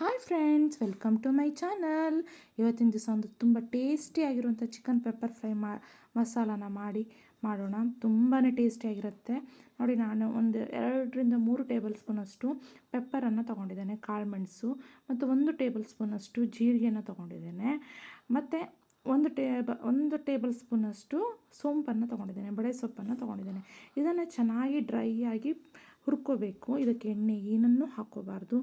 Hi friends, welcome to my channel. ಇವತ್ತಿನ ದಿವಸ ಒಂದು ತುಂಬ ಟೇಸ್ಟಿಯಾಗಿರುವಂಥ ಚಿಕನ್ ಪೆಪ್ಪರ್ ಫ್ರೈ ಮಾ, ಮಸಾಲಾನ ಮಾಡಿ, ಮಾಡೋಣ. ತುಂಬಾ ಟೇಸ್ಟಿಯಾಗಿರುತ್ತೆ ನೋಡಿ, ನಾನು ಒಂದು ಎರಡರಿಂದ ಮೂರು ಟೇಬಲ್ ಸ್ಪೂನಷ್ಟು ಪೆಪ್ಪರನ್ನು ತೊಗೊಂಡಿದ್ದೇನೆ ಕಾಳುಮೆಣಸು ಮತ್ತು ಒಂದು ಟೇಬಲ್ ಸ್ಪೂನಷ್ಟು ಜೀರಿಗೆನ ತೊಗೊಂಡಿದ್ದೇನೆ. ಮತ್ತು ಒಂದು ಟೇಬ, ಒಂದು ಟೇಬಲ್ ಸ್ಪೂನಷ್ಟು ಸೋಂಪನ್ನು ತೊಗೊಂಡಿದ್ದೇನೆ, ಬಡೆ ಸೊಪ್ಪನ್ನು ತೊಗೊಂಡಿದ್ದೇನೆ. ಇದನ್ನು ಚೆನ್ನಾಗಿ ಡ್ರೈ ಆಗಿ ಹುರ್ಕೋಬೇಕು. ಇದಕ್ಕೆ ಎಣ್ಣೆ, ಏನನ್ನೂ ಹಾಕೋಬಾರ್ದು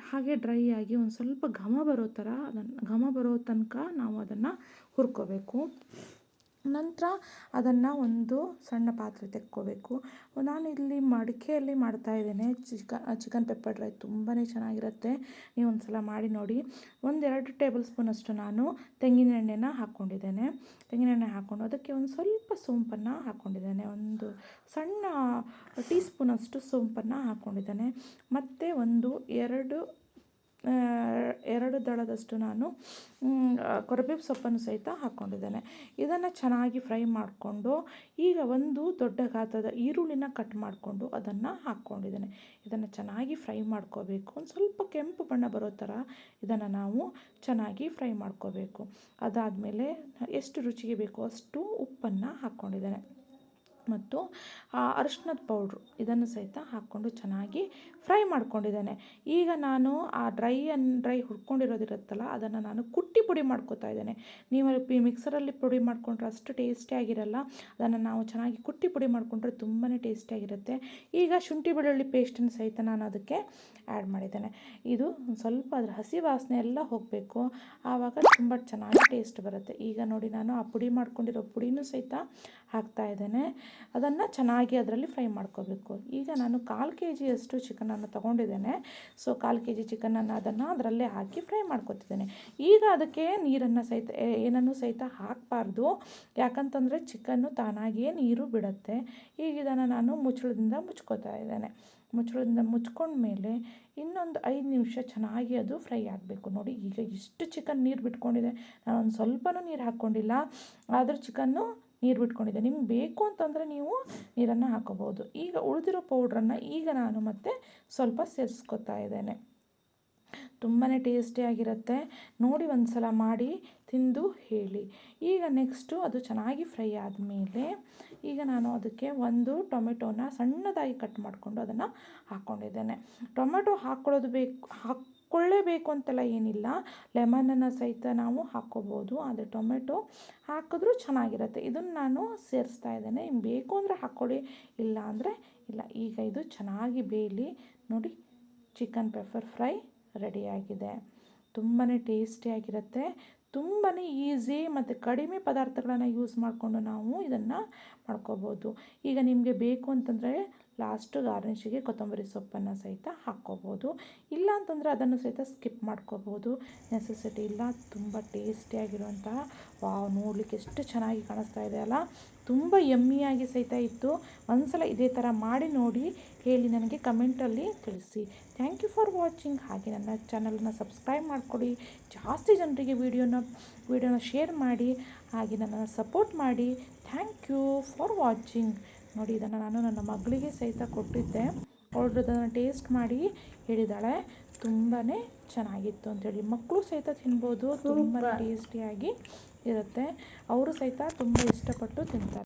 ಹಾಗೆ ಡ್ರೈ ಆಗಿ ಒಂದು ಸ್ವಲ್ಪ ಘಮ ಬರೋ ಥರ ಅದನ್ನು ಘಮ ಬರೋ ತನಕ ನಾವು ಅದನ್ನು ಹುರ್ಕೋಬೇಕು. ನಂತರ ಅದನ್ನು ಒಂದು ಸಣ್ಣ ಪಾತ್ರೆ ತೆಕ್ಕೋಬೇಕು. ನಾನು ಇಲ್ಲಿ ಮಡಿಕೆಯಲ್ಲಿ ಮಾಡ್ತಾಯಿದ್ದೇನೆ ಚಿಕ, ಚಿಕನ್ ಪೆಪ್ಪರ್ ಡ್ರೈ ತುಂಬಾ ಚೆನ್ನಾಗಿರುತ್ತೆ. ನೀವು ಒಂದು ಸಲ ಮಾಡಿ ನೋಡಿ. ಒಂದೆರಡು ಟೇಬಲ್ ಸ್ಪೂನಷ್ಟು ನಾನು ತೆಂಗಿನ ಎಣ್ಣೆನ ಹಾಕ್ಕೊಂಡಿದ್ದೇನೆ. ತೆಂಗಿನ ಎಣ್ಣೆ ಹಾಕ್ಕೊಂಡು ಅದಕ್ಕೆ ಒಂದು ಸ್ವಲ್ಪ ಸೋಂಪನ್ನು ಹಾಕ್ಕೊಂಡಿದ್ದೇನೆ. ಒಂದು ಸಣ್ಣ ಟೀ ಸ್ಪೂನಷ್ಟು ಸೋಂಪನ್ನು ಹಾಕ್ಕೊಂಡಿದ್ದೇನೆ. ಮತ್ತು ಒಂದು ಎರಡು ಎರಡು ದಳದಷ್ಟು ನಾನು ಕೊರಬೇವು ಸೊಪ್ಪನ್ನು ಸಹಿತ ಹಾಕ್ಕೊಂಡಿದ್ದೇನೆ. ಇದನ್ನು ಚೆನ್ನಾಗಿ ಫ್ರೈ ಮಾಡಿಕೊಂಡು ಈಗ ಒಂದು ದೊಡ್ಡ ಗಾತ್ರದ ಈರುಳ್ಳಿನ ಕಟ್ ಮಾಡಿಕೊಂಡು ಅದನ್ನು ಹಾಕ್ಕೊಂಡಿದ್ದೇನೆ. ಇದನ್ನು ಚೆನ್ನಾಗಿ ಫ್ರೈ ಮಾಡ್ಕೋಬೇಕು. ಒಂದು ಸ್ವಲ್ಪ ಕೆಂಪು ಬಣ್ಣ ಬರೋ ಥರ ಇದನ್ನು ನಾವು ಚೆನ್ನಾಗಿ ಫ್ರೈ ಮಾಡ್ಕೋಬೇಕು. ಅದಾದಮೇಲೆ ಎಷ್ಟು ರುಚಿಗೆ ಬೇಕೋ ಅಷ್ಟು ಉಪ್ಪನ್ನು ಹಾಕ್ಕೊಂಡಿದ್ದೇನೆ. ಮತ್ತು ಅರಿಶಿನದ ಪೌಡ್ರು ಇದನ್ನು ಸಹಿತ ಹಾಕ್ಕೊಂಡು ಚೆನ್ನಾಗಿ ಫ್ರೈ ಮಾಡ್ಕೊಂಡಿದ್ದೇನೆ. ಈಗ ನಾನು ಆ ಡ್ರೈ ಅನ್, ಡ್ರೈ ಹುರ್ಕೊಂಡಿರೋದಿರುತ್ತಲ್ಲ, ಅದನ್ನು ನಾನು ಕುಟ್ಟಿ ಪುಡಿ ಮಾಡ್ಕೊತಾ ಇದ್ದೇನೆ. ನೀವು ಪಿ, ಮಿಕ್ಸರಲ್ಲಿ ಪುಡಿ ಮಾಡಿಕೊಂಡ್ರೆ ಅಷ್ಟು ಟೇಸ್ಟಿಯಾಗಿರಲ್ಲ ಅದನ್ನು ನಾವು ಚೆನ್ನಾಗಿ ಕುಟ್ಟಿ ಪುಡಿ ಮಾಡಿಕೊಂಡ್ರೆ ತುಂಬಾ ಟೇಸ್ಟಿಯಾಗಿರುತ್ತೆ ಈಗ ಶುಂಠಿ ಬೆಳ್ಳುಳ್ಳಿ ಪೇಸ್ಟನ್ನು ಸಹಿತ ನಾನು ಅದಕ್ಕೆ ಆ್ಯಡ್ ಮಾಡಿದ್ದೇನೆ. ಇದು ಸ್ವಲ್ಪ ಅದರ ಹಸಿ ವಾಸನೆ ಎಲ್ಲ ಹೋಗಬೇಕು, ಆವಾಗ ತುಂಬ ಚೆನ್ನಾಗಿ ಟೇಸ್ಟ್ ಬರುತ್ತೆ. ಈಗ ನೋಡಿ ನಾನು ಆ ಪುಡಿ ಮಾಡ್ಕೊಂಡಿರೋ ಪುಡಿನೂ ಸಹಿತ ಹಾಕ್ತಾ ಇದ್ದೇನೆ. ಅದನ್ನು ಚೆನ್ನಾಗಿ ಅದರಲ್ಲಿ ಫ್ರೈ ಮಾಡ್ಕೋಬೇಕು. ಈಗ ನಾನು ಕಾಲು ಕೆ ಜಿಯಷ್ಟು ಚಿಕನನ್ನು ತೊಗೊಂಡಿದ್ದೇನೆ. ಸೊ, ಕಾಲು ಕೆ ಜಿ ಚಿಕನನ್ನು ಅದನ್ನು ಅದರಲ್ಲೇ ಹಾಕಿ ಫ್ರೈ ಮಾಡ್ಕೊತಿದ್ದೇನೆ. ಈಗ ಅದಕ್ಕೆ ನೀರನ್ನು ಸಹಿತ ಏನನ್ನು ಸಹಿತ ಹಾಕಬಾರ್ದು. ಯಾಕಂತಂದರೆ ಚಿಕನ್ನು ತಾನಾಗಿಯೇ ನೀರು ಬಿಡುತ್ತೆ. ಈಗ ಇದನ್ನು ನಾನು ಮುಚ್ಚಳದಿಂದ ಮುಚ್ಕೋತಾ ಇದ್ದೇನೆ. ಮುಚ್ಚಳದಿಂದ ಮುಚ್ಕೊಂಡ್ಮೇಲೆ ಇನ್ನೊಂದು ಐದು ನಿಮಿಷ ಚೆನ್ನಾಗಿ ಅದು ಫ್ರೈ ಆಗಬೇಕು. ನೋಡಿ, ಈಗ ಇಷ್ಟು ಚಿಕನ್ ನೀರು ಬಿಟ್ಕೊಂಡಿದೆ. ನಾನು ಒಂದು ಸ್ವಲ್ಪನೂ ನೀರು ಹಾಕ್ಕೊಂಡಿಲ್ಲ. ಆದರೂ ಚಿಕನ್ನು ನೀರು ಬಿಟ್ಕೊಂಡಿದೆ ನಿಮ್ಗೆ ಬೇಕು ಅಂತಂದರೆ ನೀವು ನೀರನ್ನು ಹಾಕೋಬೋದು ಈಗ ಉಳಿದಿರೋ ಪೌಡ್ರನ್ನು ಈಗ ನಾನು ಮತ್ತೆ ಸ್ವಲ್ಪ ಸೇರಿಸ್ಕೊತಾ ಇದ್ದೇನೆ. ತುಂಬಾ ಟೇಸ್ಟಿಯಾಗಿರುತ್ತೆ ನೋಡಿ ಒಂದು ಸಲ ಮಾಡಿ ತಿಂದು ಹೇಳಿ. ಈಗ ನೆಕ್ಸ್ಟು ಅದು ಚೆನ್ನಾಗಿ ಫ್ರೈ ಆದಮೇಲೆ ಈಗ ನಾನು ಅದಕ್ಕೆ ಒಂದು ಟೊಮೆಟೊನ ಸಣ್ಣದಾಗಿ ಕಟ್ ಮಾಡಿಕೊಂಡು ಅದನ್ನು ಹಾಕ್ಕೊಂಡಿದ್ದೇನೆ ಟೊಮೆಟೊ ಹಾಕ್ಕೊಳ್ಳೋದು ಬೇಕು ಹಾಕ್ ಹಾಕ್ಕೊಳ್ಳೇಬೇಕು ಅಂತೆಲ್ಲ ಏನಿಲ್ಲ. ಲೆಮನನ್ನು ಸಹಿತ ನಾವು ಹಾಕ್ಕೋಬೋದು. ಆದರೆ ಟೊಮೆಟೊ ಹಾಕಿದ್ರೂ ಚೆನ್ನಾಗಿರುತ್ತೆ. ಇದನ್ನು ನಾನು ಸೇರಿಸ್ತಾ ಇದ್ದೇನೆ. ಬೇಕು ಅಂದರೆ ಹಾಕ್ಕೊಳ್ಳಿ ಇಲ್ಲ ಅಂದರೆ ಇಲ್ಲ. ಈಗ ಇದು ಚೆನ್ನಾಗಿ ಬೇಯಲಿ. ನೋಡಿ ಚಿಕನ್ ಪೆಪ್ಪರ್ ಫ್ರೈ ರೆಡಿಯಾಗಿದೆ. ತುಂಬಾ ಟೇಸ್ಟಿಯಾಗಿರುತ್ತೆ. ತುಂಬಾ ಈಸಿ ಮತ್ತು ಕಡಿಮೆ ಪದಾರ್ಥಗಳನ್ನು ಯೂಸ್ ಮಾಡಿಕೊಂಡು ನಾವು ಇದನ್ನು ಮಾಡ್ಕೋಬೋದು. ಈಗ ನಿಮಗೆ ಬೇಕು ಅಂತಂದರೆ ಲಾಸ್ಟು ಗಾರ್ನಿಷಿಗೆ ಕೊತ್ತಂಬರಿ ಸೊಪ್ಪನ್ನು ಸಹಿತ ಹಾಕ್ಕೋಬೋದು. ಇಲ್ಲ ಅಂತಂದರೆ ಅದನ್ನು ಸಹಿತ ಸ್ಕಿಪ್ ಮಾಡ್ಕೋಬೋದು. ನೆಸೆಸಿಟಿ ಇಲ್ಲ, ತುಂಬ ಟೇಸ್ಟಿಯಾಗಿರುವಂತಹ ವಾವ್, ನೋಡಲಿಕ್ಕೆ ಎಷ್ಟು ಚೆನ್ನಾಗಿ ಕಾಣಿಸ್ತಾ ಇದೆ ಅಲ್ಲ? ತುಂಬ ಯಮ್ಮಿಯಾಗಿ ಸಹಿತ ಇತ್ತು. ಒಂದ್ಸಲ ಇದೇ ಥರ ಮಾಡಿ ನೋಡಿ ಹೇಳಿ ನನಗೆ ಕಮೆಂಟಲ್ಲಿ ತಿಳಿಸಿ. ಥ್ಯಾಂಕ್ ಯು ಫಾರ್ ವಾಚಿಂಗ್ ಹಾಗೆ ನನ್ನ ಚಾನಲನ್ನು ಸಬ್ಸ್ಕ್ರೈಬ್ ಮಾಡಿಕೊಡಿ. ಜಾಸ್ತಿ ಜನರಿಗೆ ವೀಡಿಯೋನ ವೀಡಿಯೋನ ಶೇರ್ ಮಾಡಿ ಹಾಗೆ ನನ್ನನ್ನು ಸಪೋರ್ಟ್ ಮಾಡಿ. Thank you for watching. ನೋಡಿ ಇದನ್ನು ನಾನು ನನ್ನ ಮಗಳಿಗೆ ಸಹಿತ ಕೊಟ್ಟಿದ್ದೆ. ಅವಳು ಅದನ್ನು ಟೇಸ್ಟ್ ಮಾಡಿ ಹೇಳಿದಾಳೆ. ತುಂಬಾ ಚೆನ್ನಾಗಿತ್ತು ಅಂತೇಳಿ. ಮಕ್ಕಳು ಸಹಿತ ತಿನ್ಬೋದು. ತುಂಬ ಟೇಸ್ಟಿಯಾಗಿ ಇರುತ್ತೆ. ಅವರು ಸಹಿತ ತುಂಬ ಇಷ್ಟಪಟ್ಟು ತಿಂತಾರೆ.